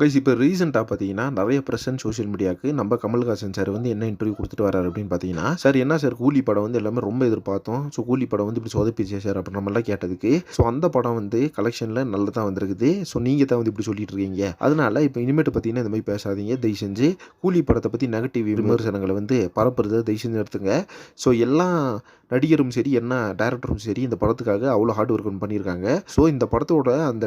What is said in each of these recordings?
Guys இப்போ ரீசெண்டாக பார்த்தீங்கன்னா நிறைய ப்ரெசன்ட் சோஷியல் மீடியாவுக்கு நம்ம கமல்ஹாசன் சார் வந்து என்ன இன்டர்வியூ கொடுத்துட்டு வராரு அப்படின்னு பார்த்தீங்கன்னா சார் என்ன சார் கூலி படம் வந்து எல்லாமே ரொம்ப எதிர்பார்த்தோம். ஸோ கூலி படம் வந்து இப்படி சொதப்பிச்சே சார் அப்படின்ற நம்மளாம் கேட்டதுக்கு. ஸோ அந்த படம் வந்து கலெக்ஷனில் நல்லதாக வந்திருக்குது. ஸோ நீங்கள் தான் வந்து இப்படி சொல்லிட்டு இருக்கீங்க. அதனால இப்போ இனிமேட்டு பார்த்தீங்கன்னா இந்த மாதிரி பேசாதீங்க. தயவு செஞ்சு கூலி படத்தை பற்றி நெகட்டிவ் விமர்சனங்களை வந்து பரப்புறதை தயவு செஞ்சு எடுத்துங்க ஸோ எல்லாம் நடிகரும் சரி என்ன டேரக்டரும் சரி இந்த படத்துக்காக அவ்வளோ ஹார்ட் ஒர்க் பண்ணியிருக்காங்க. ஸோ இந்த படத்தோட அந்த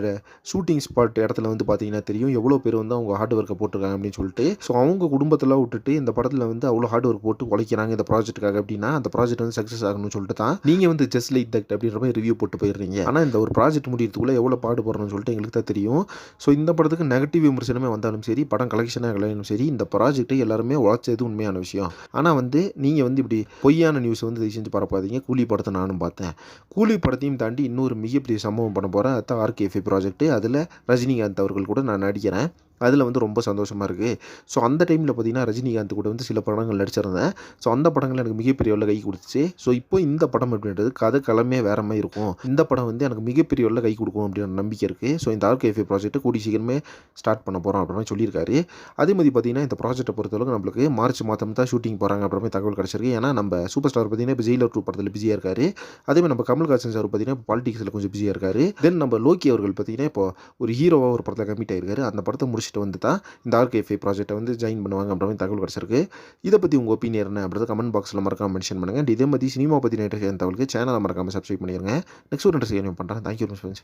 ஷூட்டிங் ஸ்பாட் இடத்துல வந்து பார்த்தீங்கன்னா தெரியும். எவ்வளோ பேர் வந்து அவங்க ஹார்ட் ஒர்க்கை போட்டிருக்காங்க அப்படின்னு சொல்லிட்டு. ஸோ அவங்க குடும்பத்தெல்லாம் விட்டுட்டு இந்த படத்தில் வந்து அவ்வளோ ஹார்ட் ஒர்க் போட்டு உழைக்கிறாங்க இந்த ப்ராஜெக்ட்டுக்காக அப்படின்னா அந்த ப்ராஜெக்ட் வந்து சக்ஸஸ் ஆகணும்னு சொல்லிட்டு தான் நீங்கள் வந்து ஜஸ்ட் லைக் தட் அப்படின்ற மாதிரி ரிவ்யூ போட்டு போயிடுறீங்க ஆனால் இந்த ஒரு ப்ராஜெக்ட் முடியறதுக்குள்ளே எவ்வளோ பாடுபடுறோம்னு சொல்லிட்டு எங்களுக்கு தான் தெரியும். ஸோ இந்த படத்துக்கு நெகட்டிவ் விமர்சனமே வந்தாலும் சரி படம் கலெக்ஷனாக இல்லைனாலும் சரி இந்த ப்ராஜெக்ட்டை எல்லாருமே உழைச்சது உண்மையான விஷயம். ஆனால் வந்து நீங்கள் வந்து இப்படி பொய்யான நியூஸை வந்து செஞ்சு பரப்ப பரப்பாதீங்க கூலி படத்தை நானும் பார்த்தேன். கூலி படத்தையும் தாண்டி இன்னொரு மிகப்பெரிய சம்பவம் பண்ண போகிறேன் அதுதான் ஆர்கேஃபி ப்ராஜெக்ட்டு அதில் ரஜினிகாந்த் அவர்கள் கூட நான் நடிக்கிறேன். அதில் வந்து ரொம்ப சந்தோஷமாக இருக்குது ஸோ அந்த டைமில் பார்த்தீங்கன்னா ரஜினிகாந்த் கூட வந்து சில படங்கள் நடிச்சிருந்தேன். ஸோ அந்த படங்கள் எனக்கு மிகப்பெரிய உள்ள கை கொடுத்துச்சு. ஸோ இப்போ இந்த படம் அப்படின்றது கதை கிளமே வேற மாதிரி இருக்கும். இந்த படம் வந்து எனக்கு மிகப்பெரிய உள்ள கை கொடுக்கும் அப்படின்னு நம்பிக்கை இருக்குது ஸோ இந்த ஆர்கேஃபே ப்ராஜெக்ட்டை கூடி சீக்கிரமே ஸ்டார்ட் பண்ண போகிறோம் அப்படின்னு சொல்லியிருக்காரு. அதே மாதிரி பார்த்தீங்கன்னா இந்த ப்ராஜெக்ட்டை பொறுத்தளவுக்கு நம்மளுக்கு மார்ச் மாதம் தான் ஷூட்டிங் போகிறாங்க அப்புறமே தகவல் கிடச்சிருக்கு. ஏன்னா நம்ம சூப்பர் ஸ்டார் பார்த்தீங்கன்னா இப்போ ஜெயிலர் டூ படத்தில் பிஸியாக இருக்காரு. அதே மாதிரி நம்ம கமல்ஹாசன் சார் பார்த்தீங்கன்னா பாலிடிக்ஸில் கொஞ்சம் பிஸியாக இருக்காரு. தென் நம்ம லோக்கி அவர்கள் பார்த்தீங்கன்னா இப்போ ஒரு ஹீரோவாக ஒரு படத்தில் கமிட் ஆயிருக்காரு. அந்த படத்தை முடிச்சு முடிச்சுட்டு வந்து தான் இந்த ஆர்கேஎஃப்ஐ ப்ராஜெக்ட்டை வந்து ஜாயின் பண்ணுவாங்க அப்படின்ற மாதிரி தகவல் கிடச்சிருக்கு. இதை பற்றி உங்கள் ஒப்பீனியன் என்ன அப்படின்றத கமெண்ட் பாக்ஸில் மறக்காம மென்ஷன் பண்ணுங்கள் இதே மாதிரி சினிமா பற்றி நேற்று தகவலுக்கு சேனலை மறக்காமல் சப்ஸ்கிரைப் பண்ணிடுங்க நெக்ஸ்ட் ஒரு இன்ட்ரெஸ்ட் பண்ணுறேன் தேங்க்யூ ஃப்ரெண்ட்ஸ்